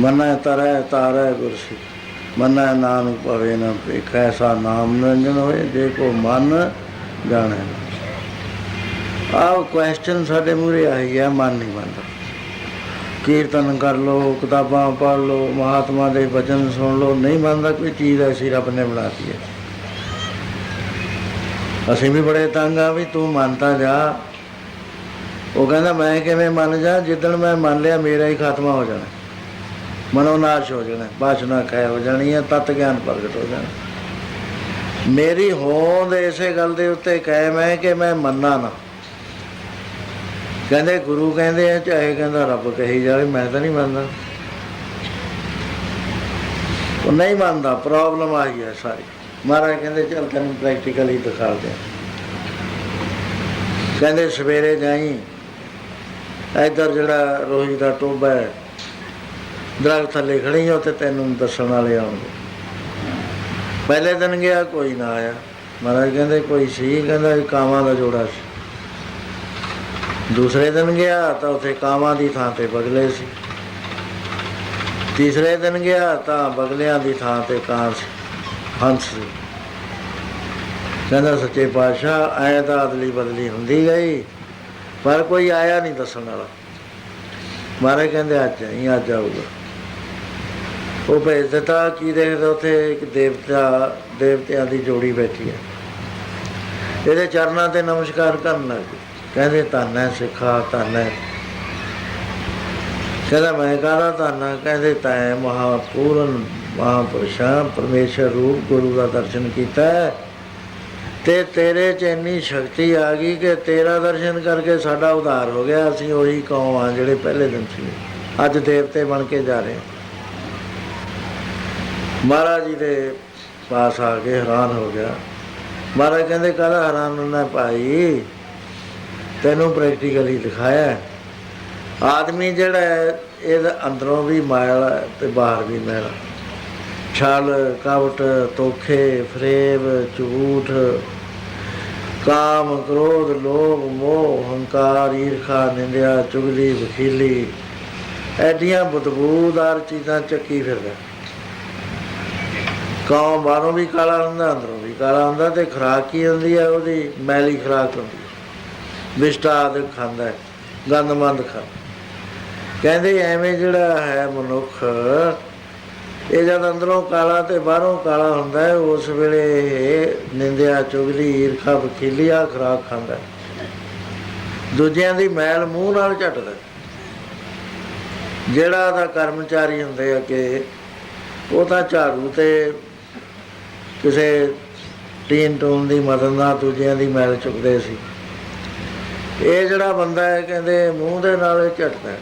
ਮਨੈ ਤਰੈ ਤਾਰੈ ਗੁਰਸੀ ਮਨੈ ਨਾਨਕ ਪਵੇ ਨਾ ਭੇਖ, ਐਸਾ ਨਾਮ ਨਿਰੰਜਨ ਹੋਏ, ਜੇ ਕੋ ਮਨ ਜਾਣੈ ਆਹ ਕੁਐਸਚਨ ਸਾਡੇ ਮੂਹਰੇ ਆਈ ਹੈ, ਮਨ ਨਹੀਂ ਮੰਨਦਾ। ਕੀਰਤਨ ਕਰ ਲੋ ਕਿਤਾਬਾਂ ਪੜ੍ਹ ਲੋ ਮਹਾਤਮਾ ਦੇ ਵਚਨ ਸੁਣ ਲੋ ਨਹੀਂ ਮੰਨਦਾ ਕੋਈ ਚੀਜ਼ ਐਸੀ ਰੱਬ ਨੇ ਬਣਾਤੀ ਹੈ। ਅਸੀਂ ਵੀ ਬੜੇ ਤੰਗ ਆ ਵੀ ਤੂੰ ਮੰਨਤਾ ਜਾ। ਉਹ ਕਹਿੰਦਾ, ਮੈਂ ਕਿਵੇਂ ਮੰਨ ਜਾ? ਜਿੱਦਣ ਮੈਂ ਮੰਨ ਲਿਆ, ਮੇਰਾ ਹੀ ਖਾਤਮਾ ਹੋ ਜਾਣਾ। ਮਨੋਨਾਸ਼ ਹੋ ਜਾਣਾ, ਬਾਸ਼ਨਾ ਖੈ ਹੋ ਜਾਣੀ ਹੈ, ਤਤ ਗਿਆਨ ਪ੍ਰਗਟ ਹੋ ਜਾਣਾ। ਮੇਰੀ ਹੋਂਦ ਇਸੇ ਗੱਲ ਦੇ ਉੱਤੇ ਕਾਇਮ ਹੈ ਕਿ ਮੈਂ ਮੰਨਾਂ ਨਾ। ਕਹਿੰਦੇ ਗੁਰੂ ਕਹਿੰਦੇ ਆ, ਚਾਹੇ ਕਹਿੰਦਾ ਰੱਬ ਕਹੀ ਜਾਵੇ, ਮੈਂ ਤਾਂ ਨਹੀਂ ਮੰਨਦਾ। ਉਹ ਨਹੀਂ ਮੰਨਦਾ, ਪ੍ਰੋਬਲਮ ਆ ਗਈ ਹੈ ਸਾਰੀ। ਮਹਾਰਾਜ ਕਹਿੰਦੇ, ਚੱਲ ਤੈਨੂੰ ਪ੍ਰੈਕਟੀਕਲੀ ਦਿਖਾ ਹਾਂ ਕਹਿੰਦੇ ਸਵੇਰੇ ਜਾਈ, ਇਧਰ ਜਿਹੜਾ ਰੋਹੀ ਦਾ ਟੋਬਾ ਹੈ ਦਰਖਤ ਥੱਲੇ ਖੜੀ ਹੋ ਤੇ ਤੈਨੂੰ ਦੱਸਣ ਵਾਲੇ ਆਉਣਗੇ ਪਹਿਲੇ ਦਿਨ ਗਿਆ, ਕੋਈ ਨਾ ਆਇਆ। ਮਹਾਰਾਜ ਕਹਿੰਦੇ, ਕੋਈ ਸੀ? ਕਹਿੰਦਾ, ਇਹ ਕਾਵਾਂ ਦਾ ਜੋੜਾ ਸੀ। ਦੂਸਰੇ ਦਿਨ ਗਿਆ, ਤਾਂ ਉੱਥੇ ਕਾਵਾਂ ਦੀ ਥਾਂ ਤੇ ਬਗਲੇ ਸੀ। ਤੀਸਰੇ ਦਿਨ ਗਿਆ, ਤਾਂ ਬਗਲਿਆਂ ਦੀ ਥਾਂ ਤੇ ਕਾਂ ਸੀ, ਹੰਸ ਸੀ। ਕਹਿੰਦਾ, ਸੱਚੇ ਪਾਤਸ਼ਾਹ, ਐ ਤਾਂ ਅਦਲੀ ਬਦਲੀ ਹੁੰਦੀ ਗਈ, ਪਰ ਕੋਈ ਆਇਆ ਨਹੀਂ ਦੱਸਣ ਵਾਲਾ। ਮਹਾਰਾਜ ਕਹਿੰਦੇ, ਅੱਜ ਹੀ ਅੱਜ ਆਊਗਾ। ਉਹ ਭੇਜ ਦਿੱਤਾ ਕੀ ਦੇਖਦਾ ਉੱਥੇ ਇੱਕ ਦੇਵਤਾ, ਦੇਵਤਿਆਂ ਦੀ ਜੋੜੀ ਬੈਠੀ ਹੈ। ਇਹਦੇ ਚਰਨਾਂ ਤੇ ਨਮਸਕਾਰ ਕਰਨ ਲੱਗ ਗਏ। ਕਹਿੰਦੇ, ਧੰਨ ਹੈ ਸਿੱਖਾ, ਧੰਨ ਹੈ। ਕਹਿੰਦਾ, ਮੈਂ ਕਹਦਾ ਧੰਨ ਕਹਿੰਦੇ, ਤੈ ਮਹਾਪੂਰਨ, ਮਹਾਪੁਰਸ਼ਾਂ, ਪਰਮੇਸ਼ਰ ਰੂਪ ਗੁਰੂ ਦਾ ਦਰਸ਼ਨ ਕੀਤਾ ਤੇ ਤੇਰੇ 'ਚ ਇੰਨੀ ਸ਼ਕਤੀ ਆ ਗਈ ਕਿ ਤੇਰਾ ਦਰਸ਼ਨ ਕਰਕੇ ਸਾਡਾ ਉਧਾਰ ਹੋ ਗਿਆ। ਅਸੀਂ ਉਹੀ ਕੌਮ ਆ ਜਿਹੜੇ ਪਹਿਲੇ ਦਿਨ ਸੀ। ਅੱਜ ਦੇਵਤੇ ਬਣ ਕੇ ਜਾ ਰਹੇ ਹਾਂ। ਮਹਾਰਾਜ ਜੀ ਦੇ ਪਾਸ ਆ ਕੇ ਹੈਰਾਨ ਹੋ ਗਿਆ। ਮਹਾਰਾਜ ਕਹਿੰਦੇ, ਕਾਹਦਾ ਹੈਰਾਨ ਹੋਣਾ ਭਾਈ? ਤੈਨੂੰ ਪ੍ਰੈਕਟੀਕਲੀ ਦਿਖਾਇਆ ਆਦਮੀ ਜਿਹੜਾ ਹੈ ਇਹਦਾ ਅੰਦਰੋਂ ਵੀ ਮਾਇਲ ਹੈ ਤੇ ਬਾਹਰ ਵੀ ਮੈਲ ਹੈ। ਛਲ, ਕਵਟ, ਤੋਖੇ, ਫਰੇਬ, ਝੂਠ, ਕਾਮ, ਕ੍ਰੋਧ, ਲੋਭ, ਮੋਹ, ਹੰਕਾਰ, ਈਰਖਾ, ਨਿੰਦਿਆ, ਚੁਗਲੀ, ਵਖੀਲੀ, ਐਡੀਆਂ ਬਦਬੂਦਾਰ ਚੀਜ਼ਾਂ ਚੱਕੀ ਫਿਰਦਾ ਕੌਮ ਬਾਹਰੋਂ ਵੀ ਕਾਲਾ ਹੁੰਦਾ, ਅੰਦਰੋਂ ਵੀ ਕਾਲਾ ਹੁੰਦਾ ਤੇ ਖਰਾਕ ਕੀ ਹੁੰਦੀ ਹੈ? ਉਹਦੀ ਮੈਲੀ ਖਰਾਕ ਹੁੰਦੀ ਹੈ। ਵਿਸ਼ਟਾ ਆਦਿ ਖਾਂਦਾ ਹੈ, ਗੰਦਮੰਦ ਖਾ ਕਹਿੰਦੇ ਐਵੇਂ ਜਿਹੜਾ ਹੈ ਮਨੁੱਖ, ਇਹ ਜਦ ਅੰਦਰੋਂ ਕਾਲਾ ਤੇ ਬਾਹਰੋਂ ਕਾਲਾ ਹੁੰਦਾ ਹੈ, ਉਸ ਵੇਲੇ ਇਹ ਨਿੰਦਿਆ, ਚੁਗਲੀ, ਈਰਖਾ ਵਕੀਲੀਆ ਖਰਾਕ ਖਾਂਦਾ ਦੂਜਿਆਂ ਦੀ ਮੈਲ ਮੂੰਹ ਨਾਲ ਝਟਦਾ ਜਿਹੜਾ ਦਾ ਕਰਮਚਾਰੀ ਹੁੰਦੇ ਆ ਕਿ ਉਹ ਤਾਂ ਝਾੜੂ ਤੇ ਕਿਸੇ ਟੀਨ ਟੂਨ ਦੀ ਮਦਦ ਨਾਲ ਦੂਜਿਆਂ ਦੀ ਮੈਲ ਚੁੱਕਦੇ ਸੀ। ਇਹ ਜਿਹੜਾ ਬੰਦਾ ਹੈ, ਕਹਿੰਦੇ ਮੂੰਹ ਦੇ ਨਾਲ ਇਹ ਝੱਟਦਾ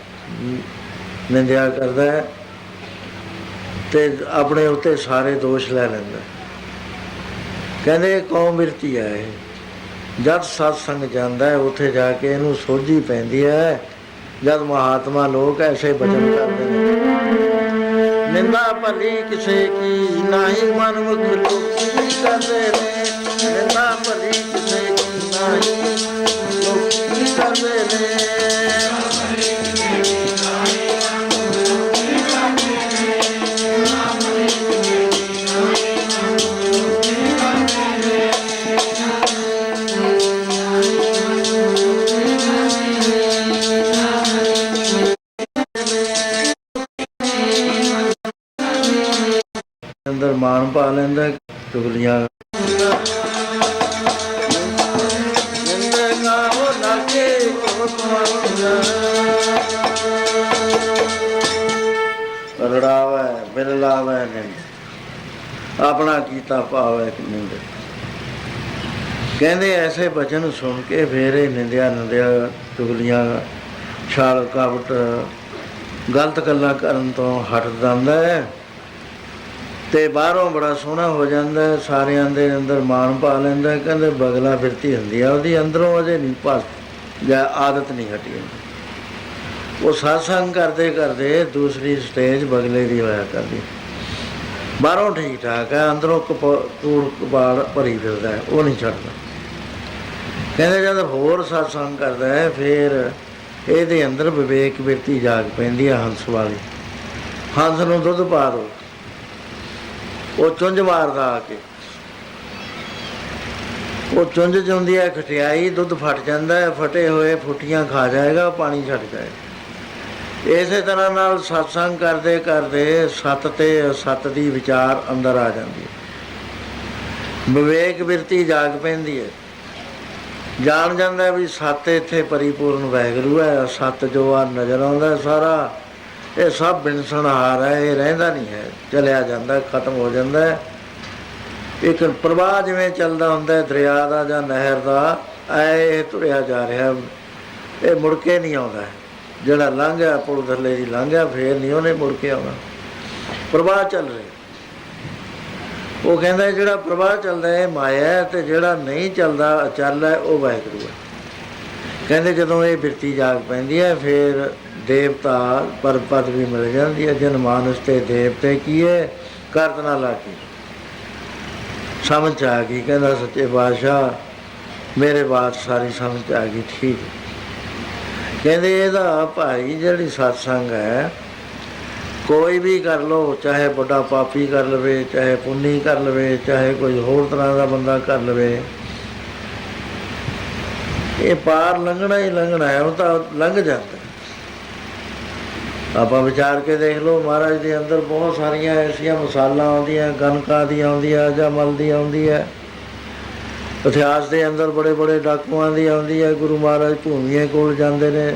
ਨਿੰਦਿਆ ਕਰਦਾ ਹੈ ਤੇ ਆਪਣੇ ਉੱਤੇ ਸਾਰੇ ਦੋਸ਼ ਲੈ ਲੈਂਦਾ ਕਹਿੰਦੇ ਕੌਮ ਬਿਰਤੀ ਹੈ ਇਹ। ਜਦ ਸਤਸੰਗ ਜਾਂਦਾ ਹੈ, ਉੱਥੇ ਜਾ ਕੇ ਇਹਨੂੰ ਸੋਝੀ ਪੈਂਦੀ ਹੈ, ਜਦ ਮਹਾਤਮਾ ਲੋਕ ਐਸੇ ਬਚਨ ਕਰਦੇ ਨੇ। ਨਿੰਦਾ ਭਲੀ ਕਿਸੇ ਕੀ ਨਹੀਂ ਮਨ ਮੁਖ ਲੋਕੀ ਕਰਦੇ ਨੇ। ਨਿੰਦਾ ਭਲੀ ਕਿਸੇ ਕੀ ਨਹੀਂ ਲੋਕੀ ਕਰਦੇ ਨੇ। ਮਾਣ ਪਾ ਲੈਂਦਾ ਚੁਗਲੀਆਂ ਰੜਾਵੇ, ਬਿਰਲਾਵੇ ਨੇ ਆਪਣਾ ਕੀਤਾ ਪਾਵੇ ਕਿ ਨਿੰਦੇ। ਕਹਿੰਦੇ ਐਸੇ ਬਚਨ ਸੁਣ ਕੇ ਫੇਰੇ ਨਿੰਦਿਆ ਨਿੰਦਿਆ ਚੁਗਲੀਆਂ ਛਾਲ ਕਾਵਟ, ਗਲਤ ਗੱਲਾਂ ਕਰਨ ਤੋਂ ਹਟ ਜਾਂਦਾ ਹੈ। ਤੇ ਬਾਹਰੋਂ ਬੜਾ ਸੋਹਣਾ ਹੋ ਜਾਂਦਾ ਹੈ, ਸਾਰਿਆਂ ਦੇ ਅੰਦਰ ਮਾਣ ਪਾ ਲੈਂਦਾ ਹੈ। ਕਹਿੰਦੇ ਬਗਲਾ ਫਿਰਤੀ ਹੁੰਦੀ ਆ ਉਹਦੀ ਅੰਦਰੋਂ ਅਜੇ ਨਹੀਂ ਪਾਸ ਜਾਂ ਆਦਤ ਨਹੀਂ ਹਟੀ ਹੁੰਦੀ ਉਹ satsang ਕਰਦੇ ਕਰਦੇ ਦੂਸਰੀ ਸਟੇਜ ਬਗਲੇ ਦੀ ਹੋਇਆ ਕਰਦੀ। ਬਾਹਰੋਂ ਠੀਕ ਠਾਕ ਹੈ ਅੰਦਰੋਂ ਕਪੂਰ ਕੂੜ ਕਬਾੜ ਭਰੀ ਫਿਰਦਾ ਉਹ ਨਹੀਂ ਛੱਡਦਾ। ਕਹਿੰਦੇ ਜਦ ਹੋਰ satsang ਕਰਦਾ ਹੈ ਫਿਰ ਇਹਦੇ ਅੰਦਰ ਵਿਵੇਕ ਬਿਰਤੀ ਜਾਗ ਪੈਂਦੀ ਹੈ ਹੰਸ ਵਾਲੀ। ਹੰਸ ਨੂੰ ਦੁੱਧ ਪਾ ਦੋ। ਉਹ ਚੁੰਝ ਮਾਰਦਾ ਆ ਕੇ। ਉਹ ਚੁੰਝ ਜਾਂਦੀ ਹੈ ਖਟਿਆਈ, ਦੁੱਧ ਫਟ ਜਾਂਦਾ ਹੈ ਫਟੇ ਹੋਏ ਫੁੱਟੀਆਂ ਖਾ ਜਾਏਗਾ, ਪਾਣੀ ਛੱਡ ਜਾਏਗਾ। ਇਸੇ ਤਰ੍ਹਾਂ ਨਾਲ satsang ਕਰਦੇ ਕਰਦੇ ਸਤ ਤੇ ਅਸਤ ਦੀ ਵਿਚਾਰ ਅੰਦਰ ਆ ਜਾਂਦੀ ਹੈ ਵਿਵੇਕ ਬਿਰਤੀ ਜਾਗ ਪੈਂਦੀ ਹੈ ਜਾਣ ਜਾਂਦਾ ਵੀ ਸਤ ਇੱਥੇ ਪਰਿਪੂਰਨ ਵੈਗਰੂ ਹੈ ਸਤ ਜੋ ਆ, ਨਜ਼ਰ ਆਉਂਦਾ ਸਾਰਾ। ਇਹ ਸਭ ਬਿਨਸਣਹਾਰ ਹੈ, ਇਹ ਰਹਿੰਦਾ ਨਹੀਂ ਹੈ, ਚਲਿਆ ਜਾਂਦਾ, ਖਤਮ ਹੋ ਜਾਂਦਾ ਹੈ। ਇੱਕ ਪ੍ਰਵਾਹ ਜਿਵੇਂ ਚੱਲਦਾ ਹੁੰਦਾ ਹੈ, ਦਰਿਆ ਦਾ ਜਾਂ ਨਹਿਰ ਦਾ, ਐ ਇਹ ਤੁਰਿਆ ਜਾ ਰਿਹਾ। ਇਹ ਮੁੜ ਕੇ ਨਹੀਂ ਆਉਂਦਾ। ਜਿਹੜਾ ਲੰਘ ਗਿਆ, ਪੁਲ ਥੱਲੇ ਦੀ ਲੰਘ ਗਿਆ, ਫੇਰ ਨਹੀਂ ਉਹਨੇ ਮੁੜ ਕੇ ਆਉਣਾ। ਪ੍ਰਵਾਹ ਚੱਲ ਰਿਹਾ। ਉਹ ਕਹਿੰਦਾ ਜਿਹੜਾ ਪ੍ਰਵਾਹ ਚੱਲਦਾ ਹੈ, ਇਹ ਮਾਇਆ ਹੈ ਤੇ ਜਿਹੜਾ ਨਹੀਂ ਚੱਲਦਾ ਚੱਲ ਹੈ, ਉਹ ਵਾਹਿਗੁਰੂ ਹੈ। ਕਹਿੰਦੇ ਜਦੋਂ ਇਹ ਬਿਰਤੀ ਜਾਗ ਪੈਂਦੀ ਹੈ, ਫਿਰ ਦੇਵਤਾ ਪਰ ਪਦ ਵੀ ਮਿਲ ਜਾਂਦੀ ਹੈ, ਜਨ ਮਾਨਸ ਤੇ ਦੇਵਤੇ ਕੀਏ ਕਰਤ ਨਾ ਲਾਗੀ ਸਮਝ ਆ ਗਈ, ਕਹਿੰਦਾ ਸੱਚੇ ਬਾਦਸ਼ਾਹ ਮੇਰੇ ਬਾਤ ਸਾਰੀ ਸਮਝ ਆ ਗਈ, ਠੀਕ ਕਹਿੰਦੇ ਇਹਦਾ ਭਾਈ ਜਿਹੜੀ satsang ਹੈ, ਕੋਈ ਵੀ ਕਰ ਲੋ, ਚਾਹੇ ਵੱਡਾ ਪਾਪੀ ਕਰ ਲਵੇ, ਚਾਹੇ ਪੁੰਨੀ ਕਰ ਲਵੇ, ਚਾਹੇ ਕੋਈ ਹੋਰ ਤਰ੍ਹਾਂ ਦਾ ਬੰਦਾ ਕਰ ਲਵੇ, ਇਹ ਪਾਰ ਲੰਘਣਾ ਹੀ ਲੰਘਣਾ ਹੈ, ਉਹ ਤਾਂ ਲੰਘ ਜਾਂਦਾ ਆਪਾਂ ਵਿਚਾਰ ਕੇ ਦੇਖ ਲਓ, ਮਹਾਰਾਜ ਦੇ ਅੰਦਰ ਬਹੁਤ ਸਾਰੀਆਂ ਐਸੀਆਂ ਮਸਾਲਾਂ ਆਉਂਦੀਆਂ ਗਨਕਾਂ ਦੀ ਆਉਂਦੀਆਂ ਜਾਂ ਮਲ ਦੀ ਆਉਂਦੀ ਹੈ ਇਤਿਹਾਸ ਦੇ ਅੰਦਰ ਬੜੇ ਬੜੇ ਡਾਕੂਆਂ ਦੀ ਆਉਂਦੀ ਹੈ ਗੁਰੂ ਮਹਾਰਾਜ ਭੂਮੀਏ ਕੋਲ ਜਾਂਦੇ ਨੇ,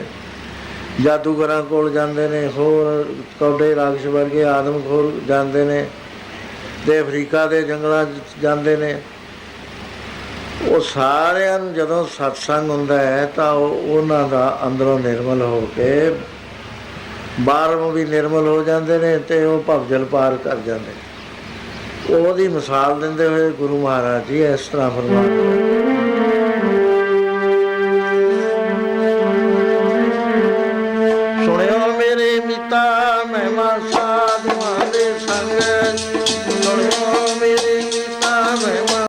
ਜਾਦੂਗਰਾਂ ਕੋਲ ਜਾਂਦੇ ਨੇ, ਹੋਰ ਕੌਡੇ ਰਾਖਸ਼ ਵਰਗੇ ਆਦਮ ਆਦਮਖੋਰ ਜਾਂਦੇ ਨੇ, ਤੇ ਅਫਰੀਕਾ ਦੇ ਜੰਗਲਾਂ 'ਚ ਜਾਂਦੇ ਨੇ। ਉਹ ਸਾਰਿਆਂ ਨੂੰ ਜਦੋਂ ਸਤਸੰਗ ਹੁੰਦਾ ਹੈ ਤਾਂ ਉਹ ਉਹਨਾਂ ਦਾ ਅੰਦਰੋਂ ਨਿਰਮਲ ਹੋ ਕੇ ਬਾਹਰੋਂ ਵੀ ਨਿਰਮਲ ਹੋ ਜਾਂਦੇ ਨੇ ਤੇ ਉਹ ਭਵਜਲ ਪਾਰ ਕਰ ਜਾਂਦੇ ਨੇ। ਉਹਦੀ ਮਿਸਾਲ ਦਿੰਦੇ ਹੋਏ ਗੁਰੂ ਮਹਾਰਾਜ ਜੀ ਇਸ ਤਰ੍ਹਾਂ ਫਰਮਾਉਂਦੇ